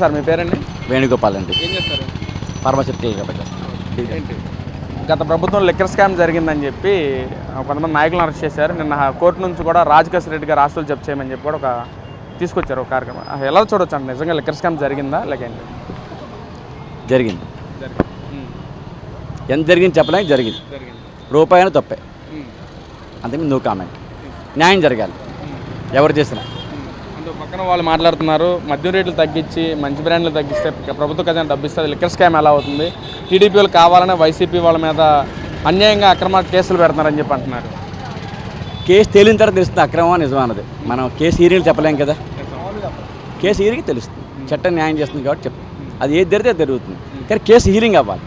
Sir మీ పేరండి? వేణుగోపాల్ అండి. ఏం చేస్తారు? ఫార్మాసిటికల్ కాబట్టి ఏంటి? గత ప్రభుత్వం లిక్కర్ స్కామ్ జరిగిందని చెప్పి కొంతమంది నాయకులను అరెస్ట్ చేశారు. నిన్న కోర్టు నుంచి కూడా రాజకేశ్ రెడ్డి గారు ఆస్తులు జప్తు చేయమని చెప్పి కూడా ఒక తీసుకొచ్చారు ఒక కార్యక్రమం. ఎలా చూడొచ్చు అండి నిజంగా లిక్కర్ స్కామ్ జరిగిందా లేక ఏంటి జరిగింది. ఎంత జరిగింది చెప్పడానికి జరిగింది. జరిగింది. రూపాయన తప్పే. అంతకు నో కామెంట్ న్యాయం జరగాలి. ఎవరు చేసినా. అంటే పక్కన వాళ్ళు మాట్లాడుతున్నారు. మద్యం రేట్లు తగ్గించి మంచి బ్రాండ్లు తగ్గిస్తే ప్రభుత్వ ఖజానా డబ్బు ఇస్తుంది లిక్కర్ స్కామ్ ఎలా అవుతుంది? టీడీపీ వాళ్ళు కావాలని వైసీపీ వాళ్ళ మీద అన్యాయంగా అక్రమ కేసులు పెడుతున్నారని చెప్పి అంటున్నారు. కేసు తేలిన తర్వాత తెలుస్తుంది అక్రమం నిజమా అన్నది. మనం కేసు హీరింగ్ చెప్పలేం కదా. కేసు హీరింగ్ తెలుస్తుంది. చట్టం న్యాయం చేస్తుంది కాబట్టి చెప్పు అది ఏది జరిగితే అది జరుగుతుంది. కానీ కేసు హీరింగ్ అవ్వాలి.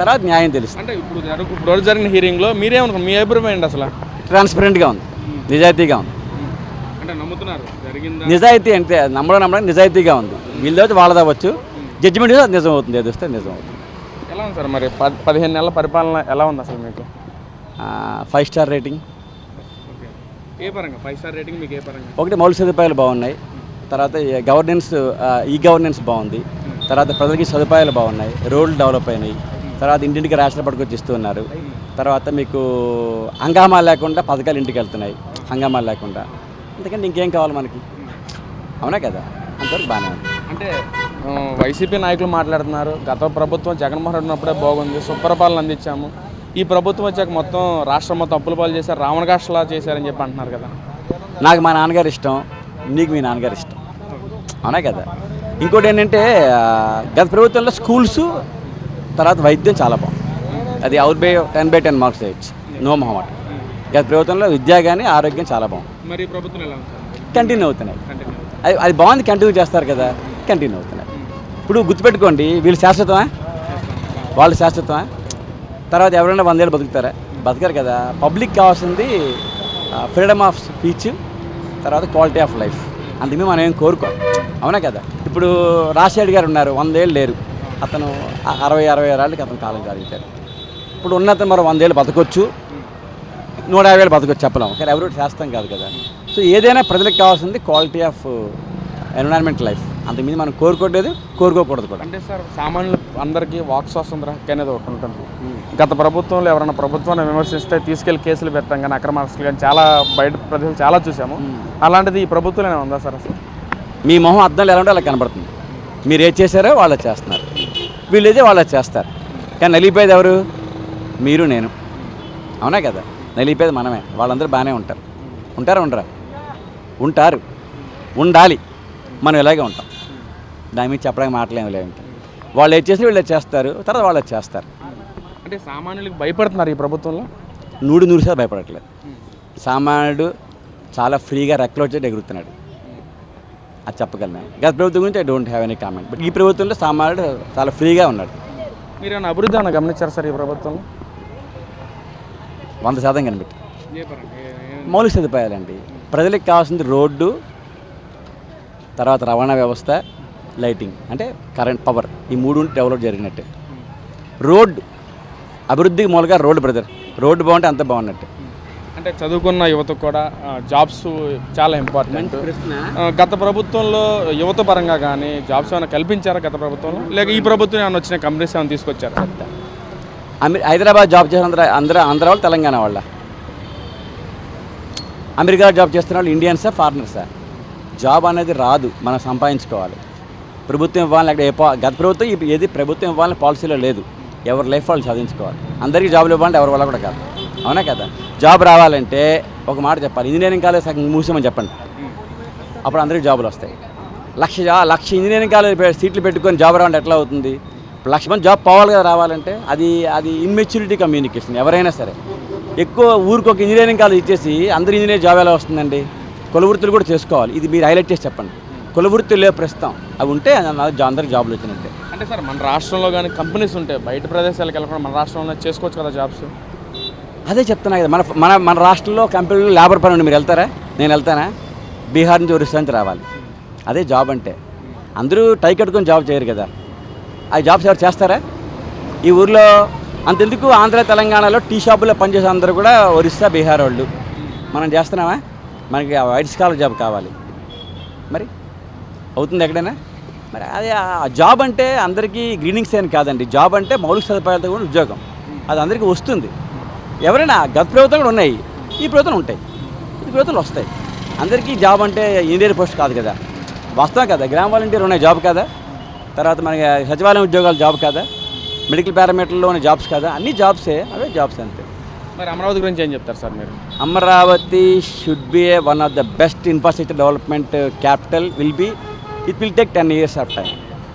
తర్వాత న్యాయం తెలుస్తుంది. అంటే ఇప్పుడు ఇప్పుడు రోజు జరిగిన హీరింగ్లో మీరేమనుకున్నారు మీ అభిప్రాయం ఏంటి అసలు? ట్రాన్స్పరెంట్గా ఉంది. నిజాయితీగా ఉంది. నిజాయితీ అంటే నమ్మడం నమ్మడం నిజాయితీగా ఉంది. వీళ్ళతో వాళ్ళది అవ్వచ్చు. జడ్జిమెంట్ అది నిజం అవుతుంది ఏది వస్తే నిజం అవుతుంది ఎలా ఉంది సార్ మరి? పది పదిహేను నెలల పరిపాలన ఎలా ఉంది అసలు మీకు? ఫైవ్ స్టార్ రేటింగ్ ఏ పరంగా? ఫైవ్ స్టార్ రేటింగ్ మీకు ఏ పరంగా? ఒకటి మౌలిక సదుపాయాలు బాగున్నాయి. తర్వాత గవర్నెన్స్ ఈ గవర్నెన్స్ బాగుంది. తర్వాత ప్రజలకి సదుపాయాలు బాగున్నాయి. రోడ్లు డెవలప్ అయినాయి. తర్వాత ఇంటింటికి రేషన్ పట్టుకొచ్చి ఇస్తూ ఉన్నారు తర్వాత మీకు హంగామా లేకుండా పథకాలు ఇంటికి వెళ్తున్నాయి. హంగామా లేకుండా. ఎందుకంటే ఇంకేం కావాలి మనకి? అవునా కదా? అంతవరకు బాగానే ఉంది. అంటే వైసీపీ నాయకులు మాట్లాడుతున్నారు. గత ప్రభుత్వం జగన్మోహన్ రెడ్డి ఉన్నప్పుడే బాగుంది. సుపరిపాలన అందించాము. ఈ ప్రభుత్వం వచ్చాక మొత్తం రాష్ట్రం మొత్తం అప్పుల పాలు చేశారు. రావణగాష్లా చేశారని చెప్పి అంటున్నారు కదా. నాకు మా నాన్నగారు ఇష్టం. నీకు మీ నాన్నగారు ఇష్టం. అవునా కదా? ఇంకోటి ఏంటంటే గత ప్రభుత్వంలో స్కూల్స్ తర్వాత వైద్యం చాలా బాగుంది. అది out by ten by ten marks వేయచ్చు నో మొహమాట. గత ప్రభుత్వంలో విద్య కానీ ఆరోగ్యం చాలా బాగుంది. మరి ప్రభుత్వం ఎలా కంటిన్యూ అవుతున్నాయి. అది అది బాగుంది కంటిన్యూ చేస్తారు కదా కంటిన్యూ అవుతున్నాయి. ఇప్పుడు గుర్తుపెట్టుకోండి వీళ్ళు శాశ్వతమా? వాళ్ళు శాశ్వతమా? తర్వాత ఎవరైనా వందేళ్ళు బతుకుతారా? బతకరు కదా. పబ్లిక్ కావాల్సింది ఫ్రీడమ్ ఆఫ్ స్పీచ్ తర్వాత క్వాలిటీ ఆఫ్ లైఫ్ అందుకే మనం ఏం కోరుకోం. అవునా కదా? ఇప్పుడు రాజశేఖర్ గారు ఉన్నారు వందేళ్ళు లేరు. అతను అరవై అరవై ఏళ్ళకి అతను కాలం కలిగారు ఇప్పుడు ఉన్నతను మరో వందేళ్ళు బతకొచ్చు. నూట యాభై వేలు బతకొచ్చు చెప్పలేము కానీ ఎవరు చేస్తాం కాదు కదా. సో ఏదైనా ప్రజలకు కావాల్సింది క్వాలిటీ ఆఫ్ ఎన్విరాన్మెంట్ లైఫ్ అంతకుమించి మనం కోరుకోవట్లేదు కోరుకోకూడదు కూడా. అంటే సార్ సామాన్యులు అందరికీ వాక్ స్వాతంత్ర హక్కు అనేది ఒకటి ఉంటుంది. గత ప్రభుత్వంలో ఎవరైనా ప్రభుత్వాన్ని విమర్శిస్తే తీసుకెళ్ళి కేసులు పెడతాం కానీ అక్రమ అరెస్టులు కానీ చాలా బయట ప్రజలు చాలా చూసాము. అలాంటిది ఈ ప్రభుత్వంలోనే ఉందా సార్ అసలు? మీ మొహం అర్థంలో ఎలా ఉంటే అలా కనబడుతుంది. మీరు ఏది చేశారో వాళ్ళు చేస్తున్నారు. వీళ్ళు ఏదో వాళ్ళు చేస్తారు. కానీ నలిగిపోయేది ఎవరు? మీరు నేను. అవునా కదా? నలిగిపోయేది మనమే. వాళ్ళందరూ బాగానే ఉంటారు. ఉంటారా ఉండరా? ఉంటారు. ఉండాలి. మనం ఇలాగే ఉంటాం. దాని మీద చెప్పడానికి మాటలేమి లేవు ఇంకా. వాళ్ళు ఏది చేసి వీళ్ళు చేస్తారు. తర్వాత వాళ్ళు చేస్తారు. అంటే సామాన్యులకు భయపడుతున్నారు ఈ ప్రభుత్వంలో? నూడు నూరు శాతం భయపడట్లేదు. సామాన్యుడు చాలా ఫ్రీగా రెక్కలు వచ్చి ఎగురుతున్నాడు. అది చెప్పగలను. గత ప్రభుత్వం గురించి I don't have any comment but ఈ ప్రభుత్వంలో సామాన్యుడు చాలా ఫ్రీగా ఉన్నాడు. మీరు ఏమైనా అభివృద్ధి ఏమైనా గమనించారు సార్ ఈ ప్రభుత్వంలో? వంద శాతం కనిపెట్టి. మౌలిక సదుపాయాలండి. ప్రజలకు కావాల్సింది రోడ్డు తర్వాత రవాణా వ్యవస్థ లైటింగ్ అంటే కరెంట్ పవర్ ఈ మూడు డెవలప్ జరిగినట్టే. రోడ్డు అభివృద్ధికి మూలగా రోడ్డు బ్రదర్ రోడ్డు బాగుంటే అంత బాగున్నట్టే. అంటే చదువుకున్న యువతకు కూడా జాబ్స్ చాలా ఇంపార్టెంట్ గత ప్రభుత్వంలో యువత పరంగా కానీ జాబ్స్ ఏమైనా కల్పించారా గత ప్రభుత్వంలో? లేక ఈ ప్రభుత్వం ఏమైనా వచ్చిన కంపెనీస్ ఏమైనా తీసుకొచ్చారా? హైదరాబాద్ జాబ్ చేసిన అందరూ అందరూ ఆంధ్ర వాళ్ళు తెలంగాణ వాళ్ళ. అమెరికా జాబ్ చేస్తున్న వాళ్ళు ఇండియన్సా ఫారినర్సా జాబ్ అనేది రాదు మనం సంపాదించుకోవాలి. ప్రభుత్వం ఇవ్వాలని అక్కడ ఏ గత ప్రభుత్వం ఏది ప్రభుత్వం ఇవ్వాలని పాలసీలో లేదు. ఎవరి లైఫ్ వాళ్ళు సాధించుకోవాలి అందరికీ జాబులు ఇవ్వాలంటే ఎవరి వల్ల కూడా కాదు. అవునా కదా? జాబ్ రావాలంటే ఒక మాట చెప్పాలి. ఇంజనీరింగ్ కాలేజ్ సగం మూసామని చెప్పండి. అప్పుడు అందరికీ జాబులు వస్తాయి. లక్ష లక్ష ఇంజనీరింగ్ కాలేజ్ సీట్లు పెట్టుకొని జాబ్ రావాలంటే ఎట్లా అవుతుంది? లక్ష మంది జాబ్ పోవాలి కదా రావాలంటే అది అది ఇమ్మెచ్యూరిటీ కమ్యూనికేషన్ ఎవరైనా సరే. ఎక్కువ ఊరికి ఒక ఇంజనీరింగ్ కాలేజ్ ఇచ్చేసి అందరు ఇంజనీర్ జాబ్ ఎలా వస్తుందండి? కుల వృత్తులు కూడా చేసుకోవాలి. ఇది మీరు హైలైట్ చేసి చెప్పండి. కుల వృత్తులు లేవు ప్రస్తుతం. అవి ఉంటే అందరికి జాబులు వచ్చినట్టే. అంటే సార్ మన రాష్ట్రంలో కానీ కంపెనీస్ ఉంటాయి బయట ప్రదేశాలకు వెళ్ళకుండా మన రాష్ట్రంలో చేసుకోవచ్చు కదా జాబ్స్ అదే చెప్తున్నా కదా మన మన మన రాష్ట్రంలో కంపెనీలో లేబర్ పని ఉంది మీరు వెళ్తారా? నేను వెళ్తానా? బీహార్ నుంచి ఒరిస్సా నుంచి రావాలి. అదే జాబ్ అంటే. అందరూ టై కట్టుకొని జాబ్ చేయరు కదా. ఆ జాబ్స్ ఎవరు చేస్తారా? ఈ ఊర్లో అంతెందుకు ఆంధ్ర తెలంగాణలో టీ షాపులో పనిచేసే అందరూ కూడా ఒరిస్సా బీహార్ వాళ్ళు. మనం చేస్తున్నామా? మనకి ఆ వైట్ స్కాలర్ జాబ్ కావాలి. మరి? అవుతుంది ఎక్కడైనా? మరి అది ఆ జాబ్ అంటే అందరికీ గ్రీనింగ్స్ అని కాదండి. జాబ్ అంటే మౌలిక సదుపాయాలతో కూడా ఉద్యోగం. అది అందరికీ వస్తుంది. ఎవరైనా గత ప్రభుత్వం కూడా ఉన్నాయి. ఈ ప్రభుత్వం ఉంటాయి. ఈ ప్రభుత్వాలు వస్తాయి. అందరికీ జాబ్ అంటే ఇండియన్ పోస్ట్ కాదు కదా. వస్తాం కదా. గ్రామ వాలంటీర్ ఉన్నాయి. జాబ్ కదా? తర్వాత మనకి సచివాలయం ఉద్యోగాలు జాబ్ కదా? మెడికల్ పారామీటర్లోని జాబ్స్ కదా? అన్ని జాబ్సే అవే జాబ్స్ అంతే. మరి అమరావతి గురించి ఏం చెప్తారు సార్ మీరు? Amaravati should be a one of the best infrastructure development capital will be it will take ten years of time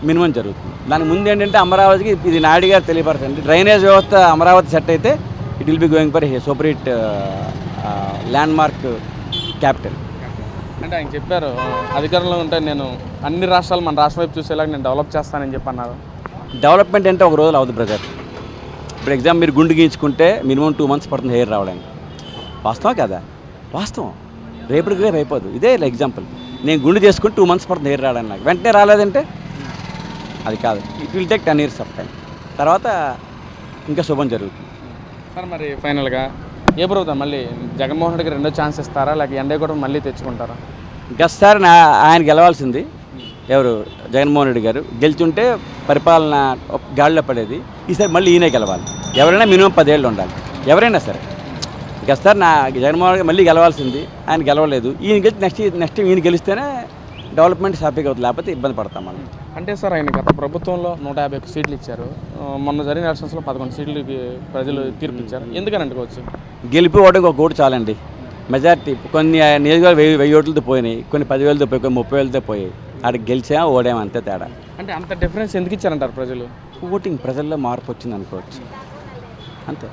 minimum జరుగుతుంది. దానికి ముందు ఏంటంటే అమరావతికి ఇది నాయుడు గారు తెలియపరచండి. డ్రైనేజ్ వ్యవస్థ అమరావతి సెట్ అయితే it will be going for super hit landmark capital అంటే ఆయన చెప్పారు అధికారంలో ఉంటే నేను అన్ని రాష్ట్రాలు మన రాష్ట్రం వైపు చూసేలాగా నేను డెవలప్ చేస్తానని చెప్పి అన్నారు డెవలప్మెంట్ అంటే ఒక రోజులో అవుతుంది బ్రదర్ ఇప్పుడు ఎగ్జామ్ మీరు గుండు గీయించుకుంటే మినిమం టూ మంత్స్ పడుతుంది హెయిర్ రావడానికి. వాస్తవం కదా? వాస్తవం. రేపటికి రేపు అయిపోదు ఇదే ఎగ్జాంపుల్ నేను గుండు చేసుకుని టూ మంత్స్ పడుతుంది హెయిర్ రావడానికి నాకు. వెంటనే రాలేదంటే? అది కాదు. It will take ten years of time తర్వాత ఇంకా శుభం జరుగుతుంది. సార్ మరి ఫైనల్గా ఏ ప్రభుత్వం మళ్ళీ జగన్మోహన్ రెడ్డికి రెండో ఛాన్స్ ఇస్తారా? లేక ఎండే కూడా మళ్ళీ తెచ్చుకుంటారా? గతసారి నా ఆయన గెలవాల్సింది. ఎవరు? జగన్మోహన్ రెడ్డి గారు. గెలుచుంటే పరిపాలన గాడిలో పడేది. ఈసారి మళ్ళీ ఈయనే గెలవాలి. ఎవరైనా మినిమం పదేళ్ళు ఉండాలి. ఎవరైనా సరే. గతసారి నా జగన్మోహన్ రెడ్డి మళ్ళీ గెలవాల్సింది. ఆయన గెలవలేదు. ఈయన గెలిచి నెక్స్ట్ నెక్స్ట్ ఈయన గెలిస్తేనే డెవలప్మెంట్ హ్యాపీగా అవుతుంది. లేకపోతే ఇబ్బంది పడతాం మనం. అంటే సార్ ఆయన గత ప్రభుత్వంలో నూట యాభై ఒక్క సీట్లు ఇచ్చారు. మొన్న జరిగిన ఎలక్షన్స్లో పదకొండు సీట్లకి ప్రజలు తీర్పు ఇచ్చారు. ఎందుకని అనుకోవచ్చు గెలిపి ఓటమికి ఒక ఓటు చాలండి. మెజార్టీ. కొన్ని నియోజకవర్గాలు వెయ్యి వెయ్యి ఓట్లతో పోయినాయి. కొన్ని పదివేలతో పోయి కొన్ని ముప్పై వేలతో పోయాయి. ఆడికి గెలిచా ఓడాము అంతే తేడా. అంటే అంత డిఫరెన్స్ ఎందుకు ఇచ్చారంటారు ప్రజలు? ఓటింగ్ ప్రజల్లో మార్పు వచ్చింది అనుకోవచ్చు అంతే.